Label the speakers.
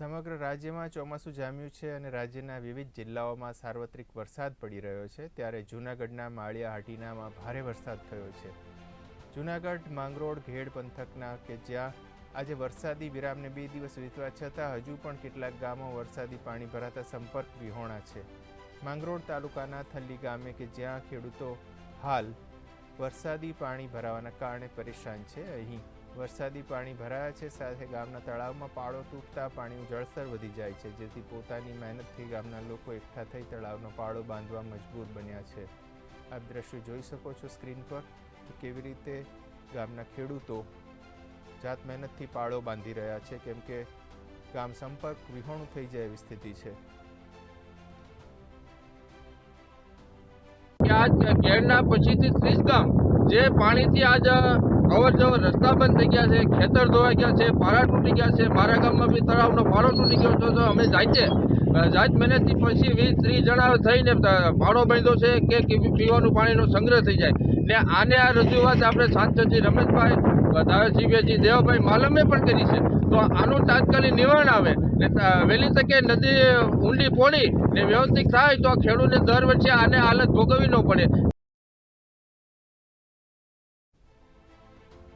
Speaker 1: સમગ્ર રાજ્યમાં ચોમાસું જામ્યું છે અને રાજ્યના વિવિધ જિલ્લાઓમાં સાર્વત્રિક વરસાદ પડી રહ્યો છે, ત્યારે જૂનાગઢના માળિયા હાટીનામાં ભારે વરસાદ થયો છે. જૂનાગઢ, માંગરોળ, ઘેડ પંથકના કે જ્યાં આજે વરસાદી વિરામને બે દિવસ વીતવા છતાં હજુ પણ કેટલાક ગામો વરસાદી પાણી ભરાતા સંપર્ક વિહોણા છે. માંગરોળ તાલુકાના થલ્લી ગામે કે જ્યાં ખેડૂતો હાલ વરસાદી પાણી ભરાવાના કારણે પરેશાન છે. અહીં વરસાદી પાણી ભરાયા છે. સાથે ગામના તળાવમાં પાળો તૂટતા પાણીનું જળસ્તર વધી જાય છે. જેથી પોતાની મહેનતથી ગામના લોકો એકઠા થઈ તળાવનો પાળો બાંધવા મજબૂર બન્યા છે. આપ દ્રશ્યો જોઈ શકો છો સ્ક્રીન પર કે કેવી રીતે ગામના ખેડૂતો જાત મહેનતથી પાળો બાંધી રહ્યા છે. કેમ કે ગામ સંપર્ક વિહોણું થઈ જાય એવી સ્થિતિ છે.
Speaker 2: આજ ઘેરના પછીથી ત્રીસ ગામ, જે પાણીથી આજ અવર જવર રસ્તા બંધ થઈ ગયા છે, ખેતર ધોવાઈ ગયા છે, પારા તૂટી ગયા છે, મારા ગામમાં બી તળાવનો પારો તૂટી ગયો છે, તો અમે જાતે જાત મહેનતથી પછી વીસ ત્રીસ જણા થઈને પાડો બાંધ્યો છે કે કે પીવાનું પાણીનો સંગ્રહ થઈ જાય. ને આને આ રજૂઆત આપણે સાંસદજી રમેશભાઈ ધારાસભ્યજી દેવભાઈ માલમે પણ કરી છે. તો આનું તાત્કાલિક નિવારણ આવે. ને વહેલી તકે નદી ઊંડી પોળી ને વ્યવસ્થિત થાય તો ખેડૂતને દર વર્ષે આને હાલત ભોગવવી ન પડે.